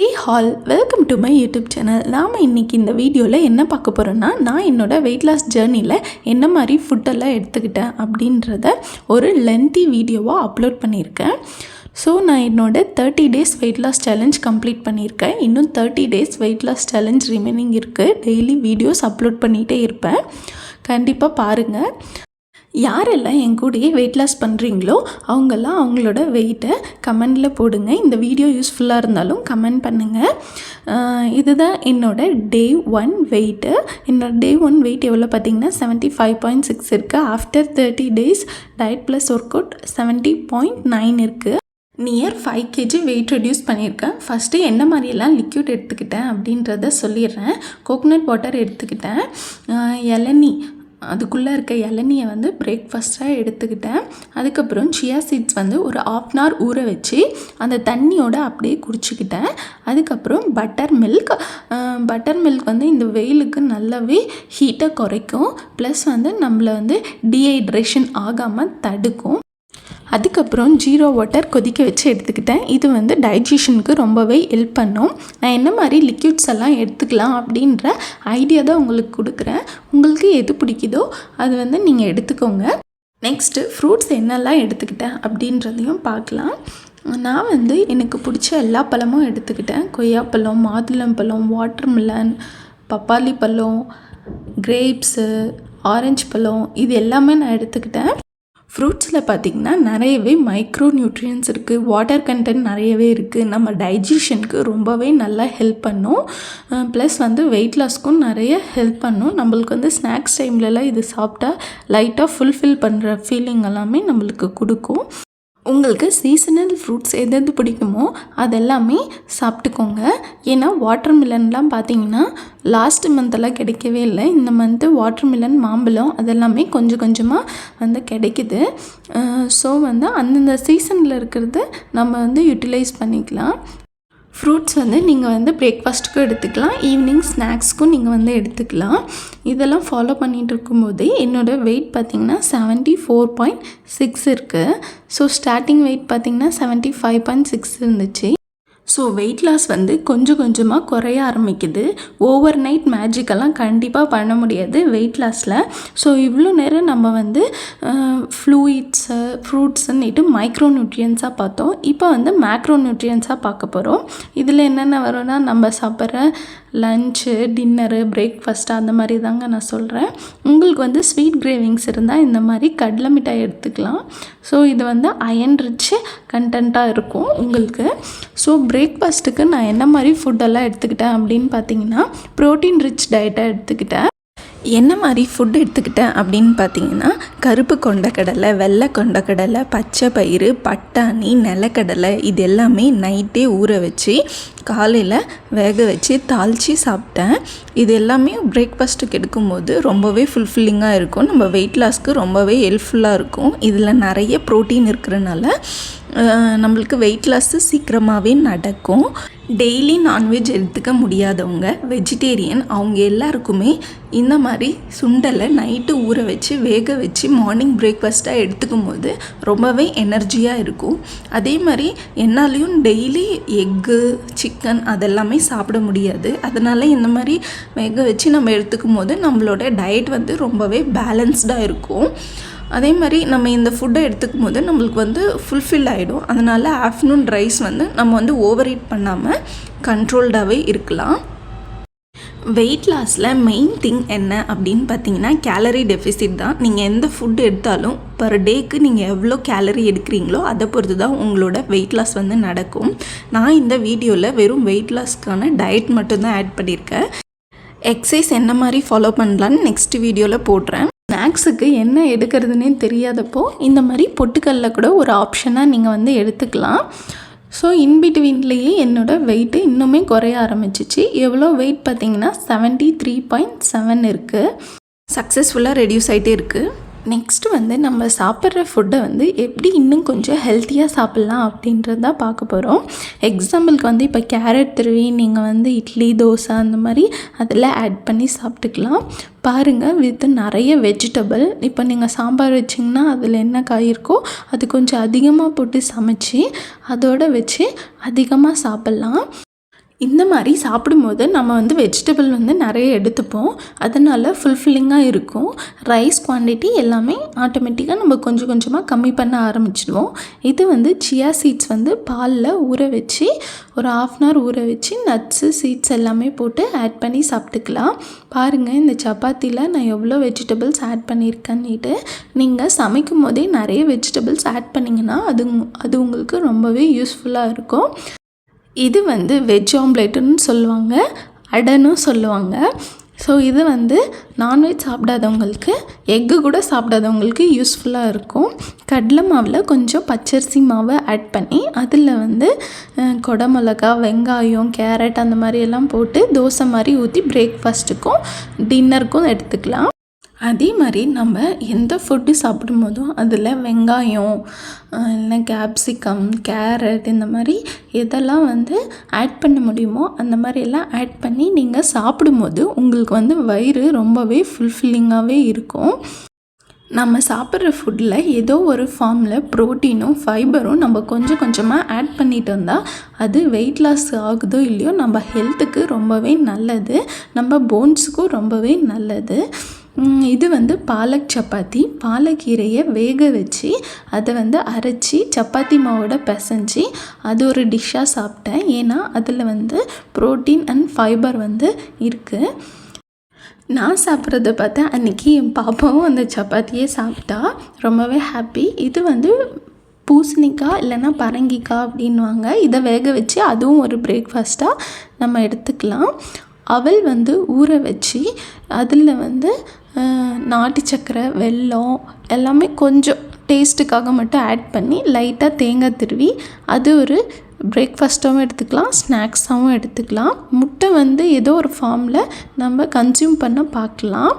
Hey all welcome to my YouTube channel நாம் இன்றைக்கி இந்த வீடியோவில் என்ன பார்க்க போகிறோன்னா நான் என்னோடய வெயிட் லாஸ் ஜேர்னியில் என்ன மாதிரி ஃபுட்டெல்லாம் எடுத்துக்கிட்டேன் அப்படின்றத ஒரு லென்த்தி வீடியோவாக அப்லோட் பண்ணியிருக்கேன். ஸோ நான் என்னோட thirty days weight loss challenge complete பண்ணியிருக்கேன். இன்னும் thirty days weight loss challenge remaining இருக்குது டெய்லி வீடியோஸ் அப்லோட் பண்ணிகிட்டே இருப்பேன். கண்டிப்பாக பாருங்கள் யாரெல்லாம் என் கூடயே வெயிட் லாஸ் பண்ணுறீங்களோ அவங்கெல்லாம் அவங்களோட வெயிட்டை கமெண்டில் போடுங்க. இந்த வீடியோ யூஸ்ஃபுல்லாக இருந்தாலும் கமெண்ட் பண்ணுங்கள் இதுதான் என்னோட டே ஒன் வெயிட்டு என்னோட டே ஒன் வெயிட் எவ்வளோ பார்த்தீங்கன்னா செவன்ட்டி ஃபைவ் பாயிண்ட் சிக்ஸ் இருக்குது after thirty days diet plus workout seventy point nine இருக்குது near five KG weight reduce பண்ணியிருக்கேன். ஃபஸ்ட்டு என்ன மாதிரியெல்லாம் லிக்யூட் எடுத்துக்கிட்டேன் அப்படின்றத சொல்லிடுறேன். கோகோனட் வாட்டர் எடுத்துக்கிட்டேன். இளநீ. அதுக்குள்ளே இருக்க இளநியை வந்து பிரேக்ஃபாஸ்ட்டாக எடுத்துக்கிட்டேன். அதுக்கப்புறம் சியா சீட்ஸ் வந்து ஒரு ஆஃப் அன் ஹவர் ஊற வச்சு அந்த தண்ணியோட அப்படியே குடிச்சிக்கிட்டேன். அதுக்கப்புறம் பட்டர் மில்க் பட்டர் மில்க் வந்து இந்த வெயிலுக்கு நல்லாவே ஹீட்டை குறைக்கும். ப்ளஸ் வந்து நம்மளை வந்து டீஹைட்ரேஷன் ஆகாமல் தடுக்கும். அதுக்கப்புறம் ஜீரோ வாட்டர் கொதிக்க வச்சு எடுத்துக்கிட்டேன். இது வந்து டைஜஷனுக்கு ரொம்பவே ஹெல்ப் பண்ணும். நான் என்ன மாதிரி லிக்யூட்ஸ் எல்லாம் எடுத்துக்கலாம் அப்படின்ற ஐடியா தான் உங்களுக்கு கொடுக்குறேன். உங்களுக்கு எது பிடிக்குதோ அது வந்து நீங்கள் எடுத்துக்கோங்க. நெக்ஸ்ட்டு ஃப்ரூட்ஸ் என்னெல்லாம் எடுத்துக்கிட்டேன் அப்படின்றதையும் பார்க்கலாம். நான் வந்து எனக்கு பிடிச்ச எல்லா பழமும் எடுத்துக்கிட்டேன். கொய்யாப்பழம் மாதுளம்பழம் வாட்டர்மிலன் பப்பாளி பழம் கிரேப்ஸு ஆரஞ்சு பழம் இது எல்லாமே நான் எடுத்துக்கிட்டேன். ஃப்ரூட்ஸில் பார்த்திங்கன்னா நிறையவே மைக்ரோ நியூட்ரியன்ஸ் இருக்குது வாட்டர் கண்டென்ட் நிறையவே இருக்குது நம்ம டைஜஷனுக்கு ரொம்பவே நல்லா ஹெல்ப் பண்ணும். ப்ளஸ் வந்து வெயிட் லாஸ்க்கும் நிறைய ஹெல்ப் பண்ணும். நம்மளுக்கு வந்து ஸ்நாக்ஸ் டைம்லலாம் இது சாப்பிட்டா லைட்டாக ஃபுல்ஃபில் பண்ணுற ஃபீலிங் எல்லாமே நம்மளுக்கு கொடுக்கும். உங்களுக்கு சீசனல் ஃப்ரூட்ஸ் எது எது பிடிக்குமோ அதெல்லாமே சாப்பிட்டுக்கோங்க. ஏன்னா வாட்டர் மிலன்லாம் பார்த்தீங்கன்னா லாஸ்ட் மந்தெல்லாம் கிடைக்கவே இல்லை. இந்த மந்த்து வாட்டர் மிலன் மாம்பழம் அதெல்லாமே கொஞ்சம் கொஞ்சமாக வந்து கிடைக்குது. ஸோ வந்து அந்தந்த சீசனில் இருக்கிறது நம்ம வந்து யூட்டிலைஸ் பண்ணிக்கலாம். ஃப்ரூட்ஸ் வந்து நீங்கள் வந்து பிரேக்ஃபாஸ்ட்டுக்கும் எடுத்துக்கலாம் ஈவினிங் ஸ்நாக்ஸ்க்கும் நீங்கள் வந்து எடுத்துக்கலாம். இதெல்லாம் ஃபாலோ பண்ணிகிட்டு இருக்கும்போது என்னோடய வெயிட் பார்த்திங்கன்னா செவன்ட்டி ஃபோர் பாயிண்ட் சிக்ஸ் இருக்குது ஸோ ஸ்டார்டிங் வெயிட் பார்த்திங்கன்னா செவன்ட்டி ஃபைவ் பாயிண்ட் சிக்ஸ் இருந்துச்சு. ஸோ வெயிட் லாஸ் வந்து கொஞ்சம் கொஞ்சமாக குறைய ஆரம்பிக்குது. ஓவர் நைட் மேஜிக்கெல்லாம் கண்டிப்பாக பண்ண முடியாது வெயிட் லாஸில் ஸோ இவ்வளோ நேரம் நம்ம வந்து ஃப்ளூயிட்ஸு ஃப்ரூட்ஸுன்னுட்டு மைக்ரோ நியூட்ரியன்ஸாக பார்த்தோம். இப்போ வந்து மேக்ரோ நியூட்ரியன்ஸாக பார்க்க போகிறோம் இதில் என்னென்ன வரும்னா நம்ம சாப்பிட்ற லஞ்சு டின்னரு பிரேக்ஃபாஸ்ட்டு அந்த மாதிரி தாங்க நான் சொல்கிறேன் உங்களுக்கு வந்து ஸ்வீட் கிரேவிங்ஸ் இருந்தால் இந்த மாதிரி கடலை மிட்டாய் எடுத்துக்கலாம். ஸோ இது வந்து அயன் ரிச்சு கண்டென்ட்டாக இருக்கும் உங்களுக்கு. ஸோ பிரேக்ஃபாஸ்ட்டுக்கு நான் என்ன மாதிரி ஃபுட்டெல்லாம் எடுத்துக்கிட்டேன் அப்படின்னு பார்த்தீங்கன்னா ப்ரோட்டீன் ரிச் டயட்டாக எடுத்துக்கிட்டேன். என்ன மாதிரி ஃபுட் எடுத்துக்கிட்டேன் அப்படின்னு பார்த்தீங்கன்னா கருப்பு கொண்டக்கடலை வெள்ளை கொண்டக்கடலை பச்சை பயிறு பட்டாணி நிலக்கடலை இது எல்லாமே நைட்டே ஊற வச்சு காலையில் வேக வச்சு தாளித்து சாப்பிட்டேன். இது எல்லாமே பிரேக்ஃபாஸ்ட்டுக்கு எடுக்கும்போது ரொம்பவே ஃபுல்ஃபில்லிங்காக இருக்கும். நம்ம வெயிட் லாஸ்க்கு ரொம்பவே ஹெல்ப்ஃபுல்லாக இருக்கும். இதில் நிறைய ப்ரோட்டீன் இருக்கிறனால நம்மளுக்கு வெயிட் லாஸ்ஸு சீக்கிரமாகவே நடக்கும். டெய்லி நான்வெஜ் எடுத்துக்க முடியாதவங்க வெஜிடேரியன் அவங்க எல்லாருக்குமே இந்த மாதிரி சுண்டலை நைட்டு ஊற வச்சு வேக வச்சு மார்னிங் பிரேக்ஃபாஸ்ட்டாக எடுத்துக்கும் போது ரொம்பவே எனர்ஜியாக இருக்கும். அதே மாதிரி என்னாலையும் டெய்லி எக்கு சிக்கன் அதெல்லாமே சாப்பிட முடியாது. அதனால் இந்த மாதிரி வேக வச்சு நம்ம எடுத்துக்கும் போது நம்மளோட டயட் வந்து ரொம்பவே பேலன்ஸ்டாக இருக்கும். அதே மாதிரி நம்ம இந்த ஃபுட்டை எடுத்துக்கும் போது நம்மளுக்கு வந்து ஃபுல்ஃபில் ஆகிடும் அதனால் ஆஃப்டர்நூன் ரைஸ் வந்து நம்ம வந்து ஓவர் ஈட் பண்ணாமல் கண்ட்ரோல்டாகவே இருக்கலாம். வெயிட் லாஸில் மெயின் திங் என்ன அப்படின்னு பார்த்தீங்கன்னா கேலரி டெஃபிசிட் தான். நீங்கள் எந்த ஃபுட் எடுத்தாலும் பர் டேக்கு நீங்கள் எவ்வளோ கேலரி எடுக்கிறீங்களோ அதை பொறுத்து தான் உங்களோட வெயிட் லாஸ் வந்து நடக்கும். நான் இந்த வீடியோவில் வெறும் வெயிட் லாஸ்க்கான டயட் மட்டும்தான் ஆட் பண்ணியிருக்கேன். எக்ஸசைஸ் என்ன மாதிரி ஃபாலோ பண்ணலான்னு நெக்ஸ்ட் வீடியோவில் போடுறேன். ஸ்நாக்ஸுக்கு என்ன எடுக்கிறதுனே தெரியாதப்போ இந்த மாதிரி பொட்டுக்கல்ல கூட ஒரு ஆப்ஷனாக நீங்கள் வந்து எடுத்துக்கலாம். ஸோ இன்பிட்வீன்லேயே என்னோடய வெயிட்டு இன்னுமே குறைய ஆரம்பிச்சிச்சு. எவ்வளோ வெயிட் பார்த்தீங்கன்னா செவன்ட்டி த்ரீ பாயிண்ட் செவன் இருக்குது சக்ஸஸ்ஃபுல்லாக ரெடியூஸ் ஆகிட்டே இருக்குது நெக்ஸ்ட்டு வந்து நம்ம சாப்பிட்ற ஃபுட்டை வந்து எப்படி இன்னும் கொஞ்சம் ஹெல்த்தியாக சாப்பிட்லாம் அப்படின்றது தான் பார்க்க போகிறோம் எக்ஸாம்பிளுக்கு வந்து இப்போ கேரட் திருவி நீங்கள் வந்து இட்லி தோசை அந்த மாதிரி அதில் ஆட் பண்ணி சாப்பிட்டுக்கலாம். பாருங்கள் வித் நிறைய வெஜிடபிள் இப்போ நீங்கள் சாம்பார் வச்சிங்கன்னா அதில் என்ன காய் இருக்கோ அது கொஞ்சம் அதிகமாக போட்டு சமைச்சி அதோடு வச்சு அதிகமாக சாப்பிட்லாம். இந்த மாதிரி சாப்பிடும்போது நம்ம வந்து வெஜிடபிள் வந்து நிறைய எடுத்துப்போம். அதனால் ஃபுல்ஃபில்லிங்காக இருக்கும். ரைஸ் குவான்டிட்டி எல்லாமே ஆட்டோமேட்டிக்காக நம்ம கொஞ்சம் கொஞ்சமாக கம்மி பண்ண ஆரம்பிச்சிடுவோம் இது வந்து சியா சீட்ஸ் வந்து பாலில் ஊற வச்சு ஒரு ஆஃப் அன் ஹவர் ஊற வச்சு நட்ஸு சீட்ஸ் எல்லாமே போட்டு ஆட் பண்ணி சாப்பிட்டுக்கலாம். பாருங்கள் இந்த சப்பாத்தியில் நான் எவ்வளோ வெஜிடபிள்ஸ் ஆட் பண்ணியிருக்கேன்னுட்டு நீங்கள் சமைக்கும் போதே நிறைய வெஜிடபிள்ஸ் ஆட் பண்ணிங்கன்னா அது அது உங்களுக்கு ரொம்பவே யூஸ்ஃபுல்லாக இருக்கும். இது வந்து வெஜ் ஆம்லேட்டுன்னு சொல்லுவாங்க அடனும் சொல்லுவாங்க. ஸோ இது வந்து நான்வெஜ் சாப்பிடாதவங்களுக்கு எக்கு கூட சாப்பிடாதவங்களுக்கு யூஸ்ஃபுல்லாக இருக்கும். கடலை மாவில் கொஞ்சம் பச்சரிசி மாவை ஆட் பண்ணி அதில் வந்து கொடமிளகா வெங்காயம் கேரட் அந்த மாதிரி எல்லாம் போட்டு தோசை மாதிரி ஊற்றி பிரேக்ஃபாஸ்ட்டுக்கும் டின்னருக்கும் எடுத்துக்கலாம். அதே மாதிரி நம்ம எந்த ஃபுட்டு சாப்பிடும் போதும் அதில் வெங்காயம் இல்லை கேப்சிகம் கேரட் இந்த மாதிரி எதெல்லாம் வந்து ஆட் பண்ண முடியுமோ அந்த மாதிரி எல்லாம் ஆட் பண்ணி நீங்கள் சாப்பிடும்போது உங்களுக்கு வந்து வயிறு ரொம்பவே ஃபுல்ஃபில்லிங்காகவே இருக்கும். நம்ம சாப்பிட்ற ஃபுட்டில் ஏதோ ஒரு ஃபார்மில் ப்ரோட்டீனும் ஃபைபரும் நம்ம கொஞ்சம் கொஞ்சமாக ஆட் பண்ணிட்டு வந்தால் அது வெயிட் லாஸ் ஆகுதோ இல்லையோ நம்ம ஹெல்த்துக்கு ரொம்பவே நல்லது. நம்ம போன்ஸுக்கும் ரொம்பவே நல்லது. இது வந்து பாலக் சப்பாத்தி. பாலக்கீரையை வேக வச்சு அதை வந்து அரைச்சி சப்பாத்தி மாவோட பிசைஞ்சு அது ஒரு டிஷ்ஷாக சாப்பிட்டேன். ஏன்னா அதில் வந்து ப்ரோட்டீன் அண்ட் ஃபைபர் வந்து இருக்குது நான் சாப்பிட்றத பார்த்தா அன்றைக்கி என் பாப்பாவும் அந்த சப்பாத்தியே சாப்பிட்டா ரொம்பவே ஹாப்பி இது வந்து பூசணிக்காய் இல்லைன்னா பரங்கிக்காய் அப்படின்வாங்க இதை வேக வச்சு அதுவும் ஒரு பிரேக்ஃபாஸ்ட்டாக நம்ம எடுத்துக்கலாம். அவல் வந்து ஊற வச்சு அதில் வந்து நாட்டு சக்கரை வெல்லம் எல்லாமே கொஞ்சம் டேஸ்ட்டுக்காக மட்டும் ஆட் பண்ணி லைட்டாக தேங்காய் திருவி அது ஒரு பிரேக்ஃபாஸ்ட்டாகவும் எடுத்துக்கலாம் ஸ்நாக்ஸாகவும் எடுத்துக்கலாம். முட்டை வந்து ஏதோ ஒரு ஃபார்மில் நம்ம கன்சியூம் பண்ண பார்க்கலாம்.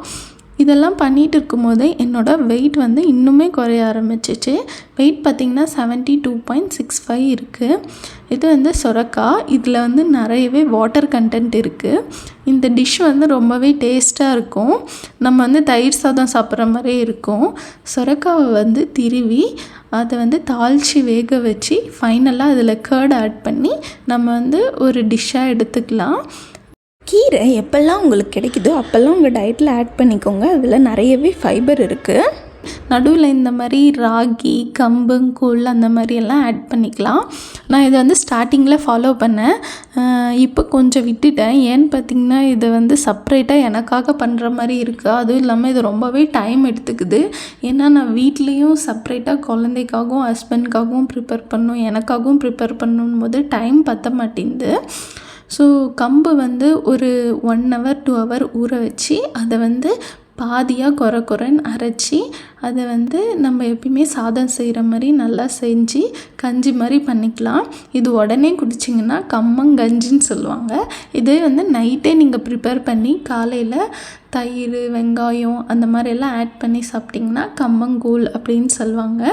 இதெல்லாம் பண்ணிகிட்டு இருக்கும்போதே என்னோடய வெயிட் வந்து இன்னுமே குறைய ஆரம்பிச்சிச்சு. வெயிட் பார்த்திங்கன்னா seventy two point six five இருக்குது இது வந்து சொரக்காய் இதில் வந்து நிறையவே வாட்டர் கண்டென்ட் இருக்குது இந்த டிஷ் வந்து ரொம்பவே டேஸ்ட்டாக இருக்கும். நம்ம வந்து தயிர் சாதம் சாப்பிட்ற மாதிரியே இருக்கும். சொரக்காவை வந்து திருவி அதை வந்து தாளித்து வேக வச்சு ஃபைனலாக அதில் கேர்ட் ஆட் பண்ணி நம்ம வந்து ஒரு டிஷ்ஷாக எடுத்துக்கலாம். கீரை எப்போல்லாம் உங்களுக்கு கிடைக்குதோ அப்போல்லாம் உங்கள் டயட்டில் ஆட் பண்ணிக்கோங்க. அதில் நிறையவே ஃபைபர் இருக்குது நடுவில் இந்த மாதிரி ராகி கம்பு கூழ் அந்த மாதிரி எல்லாம் ஆட் பண்ணிக்கலாம். நான் இதை வந்து ஸ்டார்டிங்கில் ஃபாலோ பண்ணேன். இப்போ கொஞ்சம் விட்டுட்டேன். ஏன்னு பார்த்தீங்கன்னா இதை வந்து செப்ரேட்டாக எனக்காக பண்ணுற மாதிரி இருக்குது அதுவும் இல்லாமல் இது ரொம்பவே டைம் எடுத்துக்குது. ஏன்னா நான் வீட்லேயும் செப்ரேட்டாக குழந்தைக்காகவும் ஹஸ்பண்ட்காகவும் ப்ரிப்பேர் பண்ணும் எனக்காகவும் ப்ரிப்பேர் பண்ணும் போது டைம் பற்ற மாட்டேங்குது. ஸோ கம்பு வந்து ஒரு ஒன் ஹவர் டூ ஹவர் ஊற வச்சு அதை வந்து பாதியாக குறை குறைன்னு அரைச்சி அதை வந்து நம்ம எப்பயுமே சாதம் செய்கிற மாதிரி நல்லா செஞ்சு கஞ்சி மாதிரி பண்ணிக்கலாம். இது உடனே குடிச்சிங்கன்னா கம்மங்கஞ்சின்னு சொல்லுவாங்க. இதே வந்து நைட்டே நீங்கள் ப்ரிப்பேர் பண்ணி காலையில் தயிர் வெங்காயம் அந்த மாதிரி எல்லாம் ஆட் பண்ணி சாப்பிட்டிங்கன்னா கம்மங்கூழ் அப்படின்னு சொல்லுவாங்க.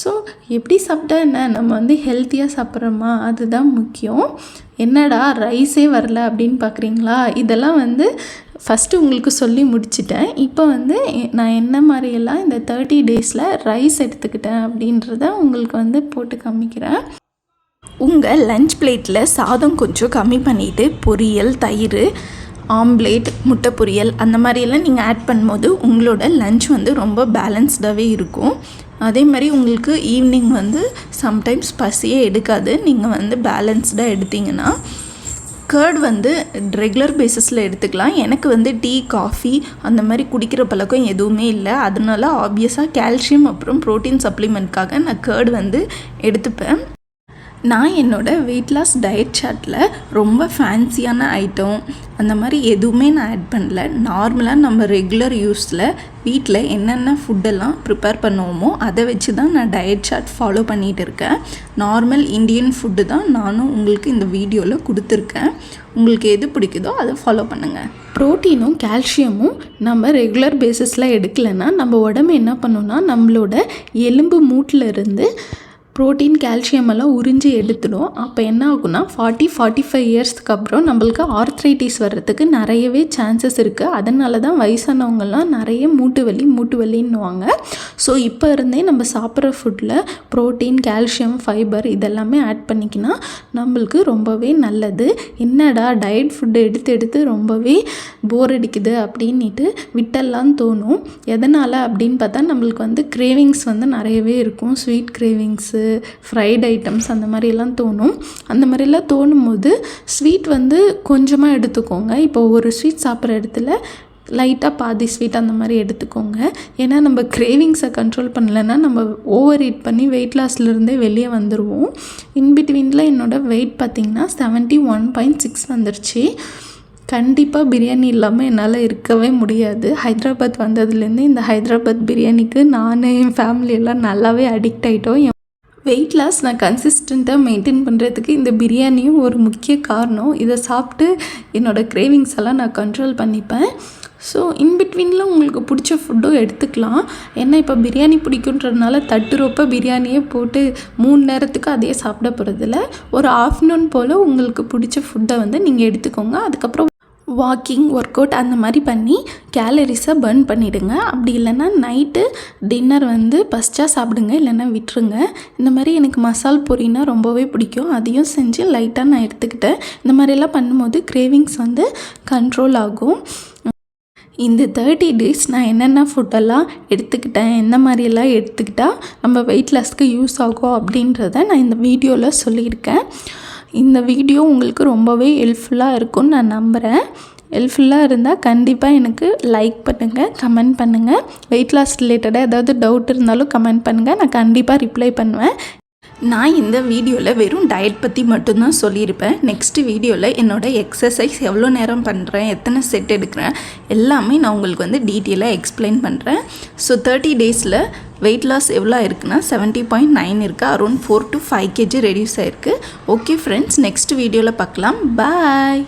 ஸோ எப்படி சாப்பிட்டா என்ன? நம்ம வந்து ஹெல்த்தியாக சாப்பிட்றோமா? அதுதான் முக்கியம். என்னடா ரைஸே வரல அப்படின்னு பார்க்குறீங்களா இதெல்லாம் வந்து ஃபஸ்ட்டு உங்களுக்கு சொல்லி முடிச்சிட்டேன். இப்போ வந்து நான் என்ன மாதிரியெல்லாம் இந்த தேர்ட்டி டேஸில் ரைஸ் எடுத்துக்கிட்டேன் அப்படின்றத உங்களுக்கு வந்து போட்டு காமிக்கிறேன். உங்கள் லஞ்ச் பிளேட்டில் சாதம் கொஞ்சம் கம்மி பண்ணிவிட்டு பொரியல் தயிர் ஆம்லேட் முட்டை பொரியல் அந்த மாதிரியெல்லாம் நீங்கள் ஆட் பண்ணும்போது உங்களோட லஞ்ச் வந்து ரொம்ப பேலன்ஸ்டாகவே இருக்கும். அதே மாதிரி உங்களுக்கு ஈவினிங் வந்து சம்டைம்ஸ் பசியே எடுக்காது. நீங்கள் வந்து பேலன்ஸ்டாக எடுத்தீங்கன்னா கேர்ட் வந்து ரெகுலர் பேசிஸில் எடுத்துக்கலாம். எனக்கு வந்து டீ காஃபி அந்த மாதிரி குடிக்கிற பழக்கம் எதுவுமே இல்லை. அதனால ஆப்வியஸாக கால்சியம் அப்புறம் ப்ரோட்டீன் சப்ளிமெண்ட்காக நான் கேர்டு வந்து எடுத்துப்பேன். நான் என்னோடய வெயிட் லாஸ் டயட் சார்ட்டில் ரொம்ப ஃபேன்சியான ஐட்டம் அந்த மாதிரி எதுவுமே நான் ஆட் பண்ணல. நார்மலாக நம்ம ரெகுலர் யூஸில் வீட்டில் என்னென்ன ஃபுட்டெல்லாம் ப்ரிப்பேர் பண்ணுவோமோ அதை வச்சு தான் நான் டயட் சார்ட் ஃபாலோ பண்ணிகிட்டு இருக்கேன். நார்மல் இந்தியன் ஃபுட்டு தான் நானும் உங்களுக்கு இந்த வீடியோவில் கொடுத்துருக்கேன். உங்களுக்கு எது பிடிக்குதோ அதை ஃபாலோ பண்ணுங்கள் ப்ரோட்டீனும் கால்சியமும் நம்ம ரெகுலர் பேசிஸில் எடுக்கலைன்னா நம்ம உடம்பு என்ன பண்ணுன்னா நம்மளோட எலும்பு மூட்டில் இருந்து ப்ரோட்டீன் கால்சியம் எல்லாம் உறிஞ்சி எடுத்துடும். அப்போ என்ன ஆகும்னா ஃபார்ட்டி ஃபார்ட்டி ஃபைவ் இயர்ஸ்க்கு அப்புறம் நம்மளுக்கு ஆர்த்ரைட்டிஸ் வர்றதுக்கு நிறையவே சான்சஸ் இருக்குது அதனால தான் வயசானவங்கலாம் நிறைய மூட்டு வலி மூட்டு வலின்னுவாங்க ஸோ இப்போ இருந்தே நம்ம சாப்பிட்ற ஃபுட்டில் ப்ரோட்டீன் கால்சியம் ஃபைபர் இதெல்லாமே ஆட் பண்ணிக்கினா நம்மளுக்கு ரொம்பவே நல்லது. என்னடா டயட் ஃபுட்டு எடுத்து எடுத்து ரொம்பவே போர் அடிக்குது அப்படின்ட்டு விட்டெல்லாம் தோணும். எதனால் அப்படின்னு பார்த்தா நம்மளுக்கு வந்து கிரேவிங்ஸ் வந்து நிறையவே இருக்கும். ஸ்வீட் கிரேவிங்ஸு ஃப்ரைட் ஐட்டம்ஸ் அந்த மாதிரிலாம் தோணும். அந்த மாதிரிலாம் தோணும் போது ஸ்வீட் வந்து கொஞ்சமாக எடுத்துக்கோங்க. இப்போ ஒரு ஸ்வீட் சாப்பிட்ற இடத்துல லைட்டாக பாதி ஸ்வீட் அந்த மாதிரி எடுத்துக்கோங்க. ஏன்னா நம்ம கிரேவிங்ஸை கண்ட்ரோல் பண்ணலைன்னா நம்ம ஓவர் ஈட் பண்ணி வெயிட் லாஸ்லேருந்தே வெளியே வந்துடுவோம் இன்பிட்வீனில் என்னோடய வெயிட் பார்த்திங்கன்னா செவன்ட்டி ஒன் பாயிண்ட் சிக்ஸ் வந்துருச்சு. கண்டிப்பாக பிரியாணி இல்லாமல் என்னால் இருக்கவே முடியாது. ஹைதராபாத் வந்ததுலேருந்து இந்த ஹைதராபாத் பிரியாணிக்கு நான் என் ஃபேமிலியெல்லாம் நல்லாவே அடிக்ட் ஆகிட்டோம் வெயிட் லாஸ் நான் கன்சிஸ்டண்ட்டாக மெயின்டைன் பண்ணுறதுக்கு இந்த பிரியாணியும் ஒரு முக்கிய காரணம். இதை சாப்பிட்டு என்னோடய கிரேவிங்ஸ் எல்லாம் நான் கண்ட்ரோல் பண்ணிப்பேன். ஸோ இன்பிட்வீனில் உங்களுக்கு பிடிச்ச ஃபுட்டும் எடுத்துக்கலாம். ஏன்னா இப்போ பிரியாணி பிடிக்குன்றதுனால தட்டு ரொப்ப பிரியாணியே போட்டு மூணு நேரத்துக்கு அதே சாப்பிட போகிறதில்ல ஒரு ஆஃப்டர்நூன் போல் உங்களுக்கு பிடிச்ச ஃபுட்டை வந்து நீங்கள் எடுத்துக்கோங்க. அதுக்கப்புறம் வாக்கிங் ஒர்க் அவுட் அந்த மாதிரி பண்ணி கேலரிஸை பர்ன் பண்ணிவிடுங்க அப்படி இல்லைன்னா நைட்டு டின்னர் வந்து பஸ்ட்டாக சாப்பிடுங்க இல்லைன்னா விட்டுருங்க. இந்த மாதிரி எனக்கு மசால் பொரினா ரொம்பவே பிடிக்கும். அதையும் செஞ்சு லைட்டாக நான் எடுத்துக்கிட்டேன். இந்த மாதிரிலாம் பண்ணும்போது கிரேவிங்ஸ் வந்து கண்ட்ரோல் ஆகும். இந்த தேர்ட்டி டேஸ் நான் என்னென்ன ஃபுட்டெல்லாம் எடுத்துக்கிட்டேன் எந்த மாதிரியெல்லாம் எடுத்துக்கிட்டால் நம்ம வெயிட் லாஸ்க்கு யூஸ் ஆகும் அப்படின்றத நான் இந்த வீடியோவில் சொல்லியிருக்கேன். இந்த வீடியோ உங்களுக்கு ரொம்பவே ஹெல்ப்ஃபுல்லாக இருக்கும்னு நான் நம்புகிறேன் ஹெல்ப்ஃபுல்லாக இருந்தால் கண்டிப்பாக எனக்கு லைக் பண்ணுங்கள் கமெண்ட் பண்ணுங்கள் வெயிட் லாஸ் ரிலேட்டடாக ஏதாவது டவுட் இருந்தாலும் கமெண்ட் பண்ணுங்கள் நான் கண்டிப்பாக ரிப்ளை பண்ணுவேன். நான் இந்த வீடியோவில் வெறும் டயட் பற்றி மட்டும்தான் சொல்லியிருப்பேன். நெக்ஸ்ட் வீடியோவில் என்னோடய எக்ஸசைஸ் எவ்வளோ நேரம் பண்ணுறேன் எத்தனை செட் எடுக்கிறேன் எல்லாமே நான் உங்களுக்கு வந்து டீட்டெயிலாக எக்ஸ்பிளைன் பண்ணுறேன் ஸோ தேர்ட்டி டேஸில் வெயிட் லாஸ் எவ்வளோ இருக்குன்னா செவன்ட்டி பாயிண்ட் நைன் இருக்குது around four to five KG reduce ஆயிருக்கு. ஓகே ஃப்ரெண்ட்ஸ் நெக்ஸ்ட் வீடியோவில் பார்க்கலாம். பாய்